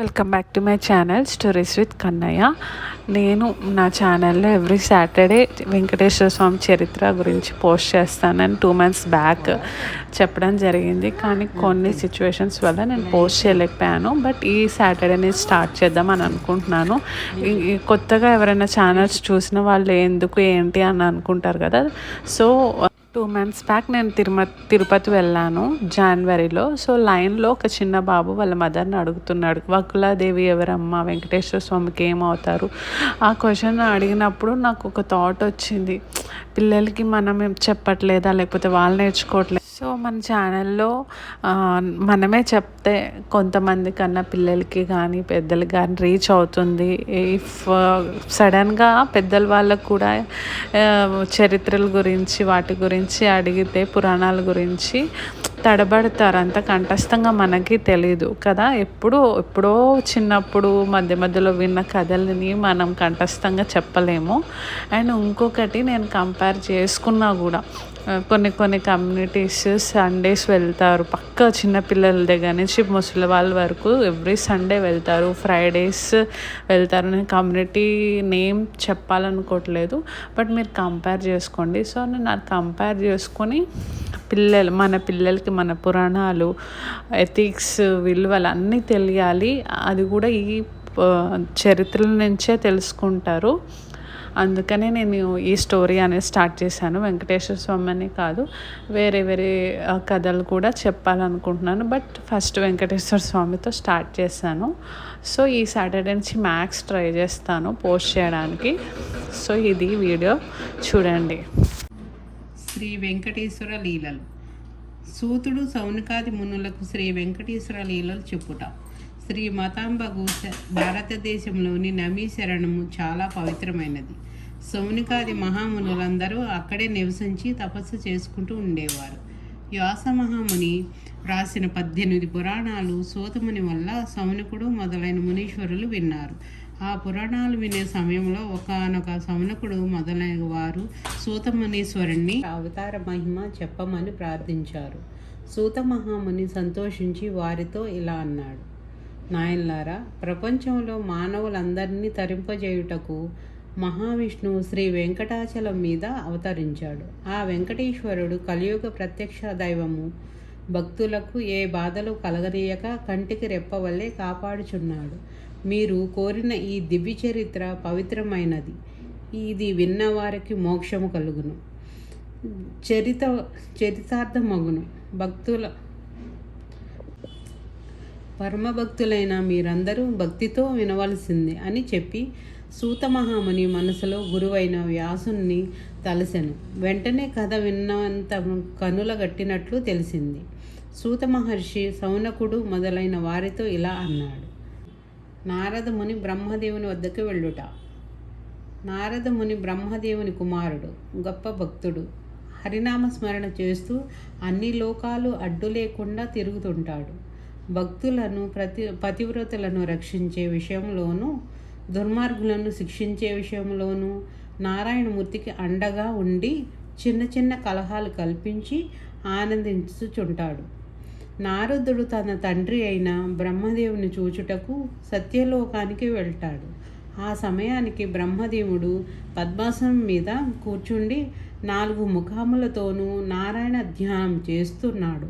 Welcome back to my channel stories with Kannayya నేను నా ఛానల్లో ఎవ్రీ సాటర్డే వెంకటేశ్వర స్వామి చరిత్ర గురించి పోస్ట్ చేస్తానని టూ మంత్స్ బ్యాక్ చెప్పడం జరిగింది. కానీ కొన్ని సిచ్యువేషన్స్ వల్ల నేను పోస్ట్ చేయలేకపోయాను. బట్ ఈ సాటర్డే నేను స్టార్ట్ చేద్దామని అనుకుంటున్నాను. ఈ కొత్తగా ఎవరైనా ఛానల్స్ చూసిన వాళ్ళు ఎందుకు ఏంటి అని అనుకుంటారు కదా. సో టూ మంత్స్ బ్యాక్ నేను తిరుమ తిరుపతి వెళ్ళాను జనవరిలో సో లైన్లో ఒక చిన్న బాబు వాళ్ళ మదర్ని అడుగుతున్నాడు వకులాదేవి ఎవరమ్మా? వెంకటేశ్వర స్వామికి ఏమవుతారు? ఆ క్వశ్చన్ అడిగినప్పుడు నాకు ఒక థాట్ వచ్చింది. పిల్లలకి మనం చెప్పట్లేదా? లేకపోతే వాళ్ళు నేర్చుకోవట్లేదు సో మన ఛానల్లో మనమే చెప్తే కొంతమంది కన్నా పిల్లలకి కానీ పెద్దలకి కానీ రీచ్ అవుతుంది. ఇఫ్ సడన్గా పెద్దల వాళ్ళకు కూడా చరిత్రల గురించి వాటి గురించి అడిగితే పురాణాల గురించి తడబడతారు అంత కంఠస్థంగా మనకి తెలీదు కదా? ఎప్పుడో ఎప్పుడో చిన్నప్పుడు మధ్య మధ్యలో విన్న కథలని మనం కంఠస్థంగా చెప్పలేము. అండ్ ఇంకొకటి నేను కంపేర్ చేసుకున్నా కూడా కొన్ని కొన్ని కమ్యూనిటీస్ సండేస్ వెళ్తారు. పక్క చిన్నపిల్లల దగ్గర నుంచి ముసలి వాళ్ళ వరకు ఎవ్రీ సండే వెళ్తారు. ఫ్రైడేస్ వెళ్తారు. నేను కమ్యూనిటీ నేమ్ చెప్పాలనుకోవట్లేదు బట్ మీరు కంపేర్ చేసుకోండి. సో నేను అది కంపేర్ చేసుకొని పిల్లలు మన పిల్లలకి మన పురాణాలు ఎథిక్స్ విలువలు అన్నీ తెలియాలి. అది కూడా ఈ చరిత్రల నుంచే తెలుసుకుంటారు. అందుకనే నేను ఈ స్టోరీ అనేది స్టార్ట్ చేశాను. వెంకటేశ్వర స్వామి అని కాదు. వేరే వేరే కథలు కూడా చెప్పాలనుకుంటున్నాను. బట్ ఫస్ట్ వెంకటేశ్వర స్వామితో స్టార్ట్ చేశాను. సో ఈ సాటర్డే నుంచి మ్యాక్స్ ట్రై చేస్తాను పోస్ట్ చేయడానికి. సో ఇది వీడియో. చూడండి. శ్రీ వెంకటేశ్వర లీలలు. సూతుడు సౌనికాది మునులకు శ్రీ వెంకటేశ్వర లీలలు చెప్పుట. శ్రీ మతాంబగు భారతదేశంలోని నమీ శరణము చాలా పవిత్రమైనది. సౌనికాది మహామునులందరూ అక్కడే నివసించి తపస్సు చేసుకుంటూ ఉండేవారు. వ్యాస మహాముని రాసిన పద్దెనిమిది పురాణాలు సూతముని వల్ల సౌనికుడు మొదలైన మునీశ్వరులు విన్నారు. ఆ పురాణాలు వినే సమయంలో ఒకనొక సమునకుడు మొదలైన వారు సూతమునీశ్వరుణ్ణి అవతార మహిమ చెప్పమని ప్రార్థించారు. సూత మహాముని సంతోషించి వారితో ఇలా అన్నాడు. నాయన్లారా ప్రపంచంలో మానవులందరినీ తరింపజేయుటకు మహావిష్ణువు శ్రీ వెంకటాచలం మీద అవతరించాడు. ఆ వెంకటేశ్వరుడు కలియుగ ప్రత్యక్ష దైవము. భక్తులకు ఏ బాధలు కలగనీయక కంటికి రెప్పవల్లే కాపాడుచున్నాడు. మీరు కోరిన ఈ దివ్య చరిత్ర పవిత్రమైనది. ఇది విన్నవారికి మోక్షము కలుగును. చరిత చరితార్థమగును. భక్తుల పరమభక్తులైన మీరందరూ భక్తితో వినవలసింది అని చెప్పి సూత మహాముని మనసులో గురువైన వ్యాసుని తలసెను. వెంటనే కథ విన్నంత కనుల గట్టినట్లు తెలిసింది. సూత మహర్షి సౌనకుడు మొదలైన వారితో ఇలా అన్నాడు. నారదముని బ్రహ్మదేవుని వద్దకు వెళ్ళుట. నారదముని బ్రహ్మదేవుని కుమారుడు గొప్ప భక్తుడు. హరినామ స్మరణ చేస్తూ అన్ని లోకాలు అడ్డు లేకుండా తిరుగుతుంటాడు. భక్తులను ప్రతి పతివ్రతలను రక్షించే విషయంలోనూ దుర్మార్గులను శిక్షించే విషయంలోనూ నారాయణమూర్తికి అండగా ఉండి చిన్న చిన్న కలహాలు కల్పించి ఆనందించుచుంటాడు. నారదుడు తన తండ్రి అయిన బ్రహ్మదేవుని చూచుటకు సత్యలోకానికి వెళ్తాడు. ఆ సమయానికి బ్రహ్మదేవుడు పద్మాసనం మీద కూర్చుండి నాలుగు ముఖాములతోనూ నారాయణ ధ్యానం చేస్తున్నాడు.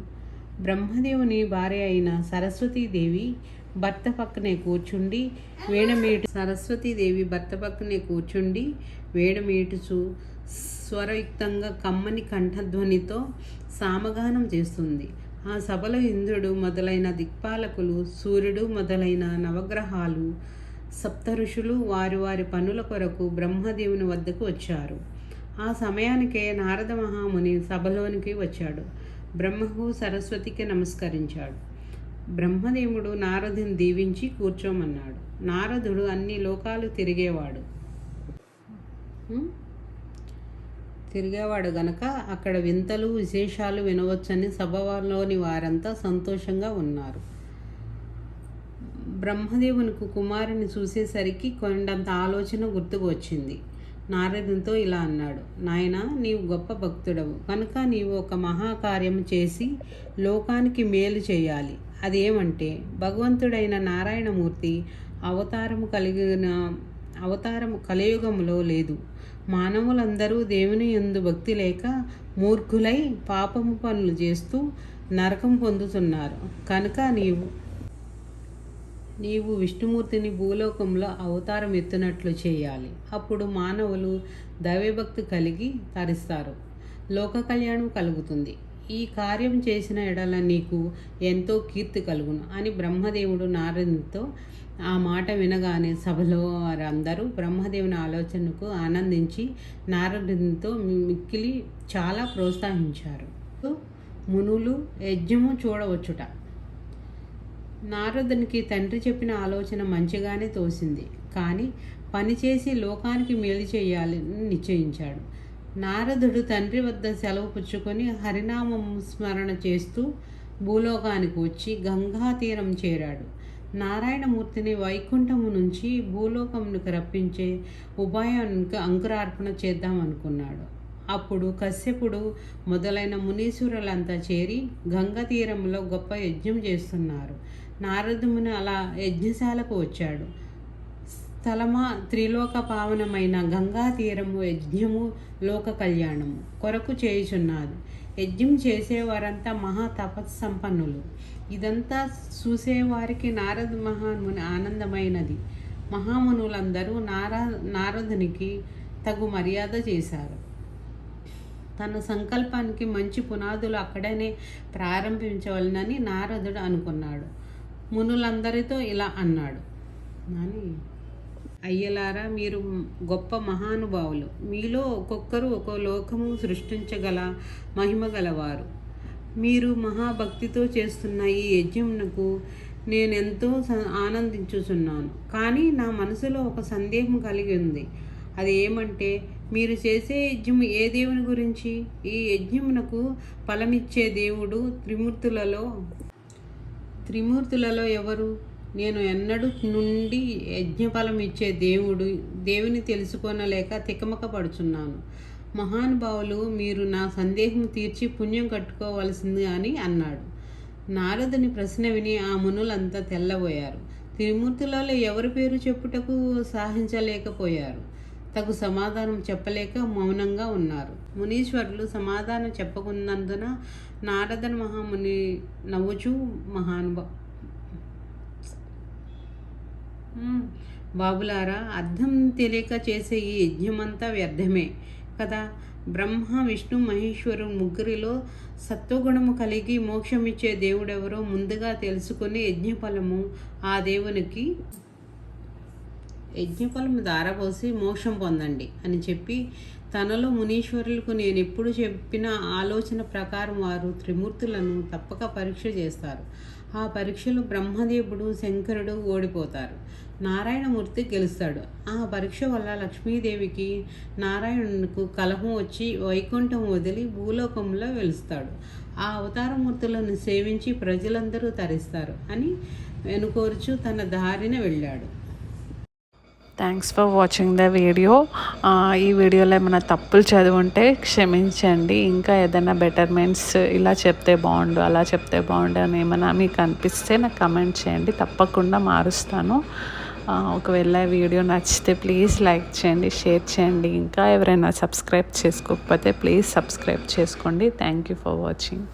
బ్రహ్మదేవుని భార్య అయిన సరస్వతీదేవి భర్త పక్కనే కూర్చుండి వేణమేటు సరస్వతీదేవి భర్త పక్కనే కూర్చుండి వేణమేటుచు స్వరయుక్తంగా కమ్మని కంఠధ్వనితో సామగానం చేస్తుంది. ఆ సభలో ఇంద్రుడు మొదలైన దిక్పాలకులు సూర్యుడు మొదలైన నవగ్రహాలు సప్త ఋషులు వారి వారి పనుల కొరకు బ్రహ్మదేవుని వద్దకు వచ్చారు. ఆ సమయానికే నారద మహాముని సభలోనికి వచ్చాడు. బ్రహ్మకు సరస్వతికి నమస్కరించాడు. బ్రహ్మదేవుడు నారదుని దీవించి కూర్చోమన్నాడు. నారదుడు అన్ని లోకాలు తిరిగేవాడు. తిరిగేవాడు గనక అక్కడ వింతలు విశేషాలు వినవచ్చని సభలోని వారంతా సంతోషంగా ఉన్నారు. బ్రహ్మదేవునికి కుమారుని చూసేసరికి కొండంత ఆలోచన గుర్తుకు వచ్చింది నారదునితో ఇలా అన్నాడు నాయన నీవు గొప్ప భక్తుడవు. కనుక నీవు ఒక మహాకార్యం చేసి లోకానికి మేలు చేయాలి. అదేమంటే భగవంతుడైన నారాయణమూర్తి అవతారము కలిగిన అవతారము కలియుగములో లేదు. మానవులందరూ దేవుని యందు భక్తి లేక మూర్ఖులై పాపము పనులు చేస్తూ నరకం పొందుతున్నారు. కనుక నీవు నీవు విష్ణుమూర్తిని భూలోకంలో అవతారం ఎత్తునట్లు చేయాలి. అప్పుడు మానవులు దైవభక్తి కలిగి తరిస్తారు. లోక కళ్యాణం కలుగుతుంది. ఈ కార్యం చేసిన ఎడల నీకు ఎంతో కీర్తి కలుగును అని బ్రహ్మదేవుడు నారదునితో ఆ మాట వినగానే సభలో వారందరూ బ్రహ్మదేవుని ఆలోచనకు ఆనందించి నారదునితో మిక్కిలి చాలా ప్రోత్సహించారు. మునులు యజ్ఞము చూడవచ్చుట. నారదునికి తండ్రి చెప్పిన ఆలోచన మంచిగానే తోసింది. కానీ పనిచేసి లోకానికి మేలు చేయాలని నిశ్చయించాడు. నారదుడు తండ్రి వద్ద సెలవు పుచ్చుకొని హరినామం స్మరణ చేస్తూ భూలోకానికి వచ్చి గంగా తీరం చేరాడు. నారాయణమూర్తిని వైకుంఠము నుంచి భూలోకమునికి రప్పించే ఉపాయానికి అంకురార్పణ చేద్దామనుకున్నాడు అప్పుడు కశ్యపుడు మొదలైన మునీశ్వరులంతా చేరి గంగ తీరంలో గొప్ప యజ్ఞం చేస్తున్నారు. నారదుముని అలా యజ్ఞశాలకు వచ్చాడు. తలమా త్రిలోక పావనమైన గంగా తీరము యజ్ఞము లోక కళ్యాణము కొరకు చేయుచున్నారు యజ్ఞం చేసేవారంతా మహా తపస్సంపన్నులు. ఇదంతా చూసేవారికి నారద మహాముని ఆనందమైనది. మహామునులందరూ నారా నారదునికి తగు మర్యాద చేశారు. తన సంకల్పానికి మంచి పునాదులు అక్కడనే ప్రారంభించవలనని నారదుడు అనుకున్నాడు. మునులందరితో ఇలా అన్నాడు. అని అయ్యలారా మీరు గొప్ప మహానుభావులు. మీలో ఒక్కొక్కరు ఒక్కో లోకము సృష్టించగల మహిమ గలవారు. మీరు మహాభక్తితో చేస్తున్న ఈ యజ్ఞమునకు నేను ఎంతో స- ఆనందించుచున్నాను. కానీ నా మనసులో ఒక సందేహం కలిగి ఉంది. అది ఏమంటే మీరు చేసే యజ్ఞం ఏ దేవుని గురించి? ఈ యజ్ఞమునకు ఫలమిచ్చే దేవుడు త్రిమూర్తులలో త్రిమూర్తులలో ఎవరు? నేను ఎన్నడూ నుండి యజ్ఞఫలం ఇచ్చే దేవుడు దేవుని తెలుసుకోనలేక తికమక పడుచున్నాను మహానుభావులు మీరు నా సందేహం తీర్చి పుణ్యం కట్టుకోవలసింది అని అన్నాడు. నారదుని ప్రశ్న విని ఆ మునులంతా తెల్లబోయారు. త్రిమూర్తులలో ఎవరి పేరు చెప్పుటకు సాహించలేకపోయారు తగు సమాధానం చెప్పలేక మౌనంగా ఉన్నారు. మునీశ్వరులు సమాధానం చెప్పకున్నందున నారదన్ మహాముని నవ్వుచు మహానుభావు బాబులారా అర్థం తెలియక చేసే ఈ యజ్ఞమంతా వ్యర్థమే కదా? బ్రహ్మ విష్ణు మహేశ్వరు ముగ్గురిలో సత్వగుణము కలిగి మోక్షమిచ్చే దేవుడెవరో ముందుగా తెలుసుకుని యజ్ఞఫలము ఆ దేవునికి యజ్ఞఫలము దారపోసి మోక్షం పొందండి అని చెప్పి తనలో మునీశ్వరులకు నేను ఎప్పుడు చెప్పిన ఆలోచన ప్రకారం వారు త్రిమూర్తులను తప్పక పరీక్ష చేస్తారు. ఆ పరీక్షలో బ్రహ్మదేవుడు శంకరుడు ఓడిపోతారు. నారాయణమూర్తి గెలుస్తాడు. ఆ పరీక్ష వల్ల లక్ష్మీదేవికి నారాయణుకు కలహం వచ్చి వైకుంఠం వదిలి భూలోకంలో వెలుస్తాడు. ఆ అవతారమూర్తులను సేవించి ప్రజలందరూ తరిస్తారు అని వెనుకోర్చు తన దారిన వెళ్ళాడు. Thanks for watching the video ఈ వీడియోలో ఏమైనా తప్పులు చదివుంటే క్షమించండి. ఇంకా ఏదైనా బెటర్మెంట్స్ ఇలా చెప్తే బాగుండు అలా చెప్తే బాగుండు అని ఏమైనా మీకు అనిపిస్తే నాకు కమెంట్ చేయండి. తప్పకుండా మారుస్తాను. ఒకవేళ వీడియో నచ్చితే ప్లీజ్ లైక్ చేయండి షేర్ చేయండి. ఇంకా ఎవరైనా సబ్స్క్రైబ్ చేసుకోకపోతే ప్లీజ్ సబ్స్క్రైబ్ చేసుకోండి. Thank you for watching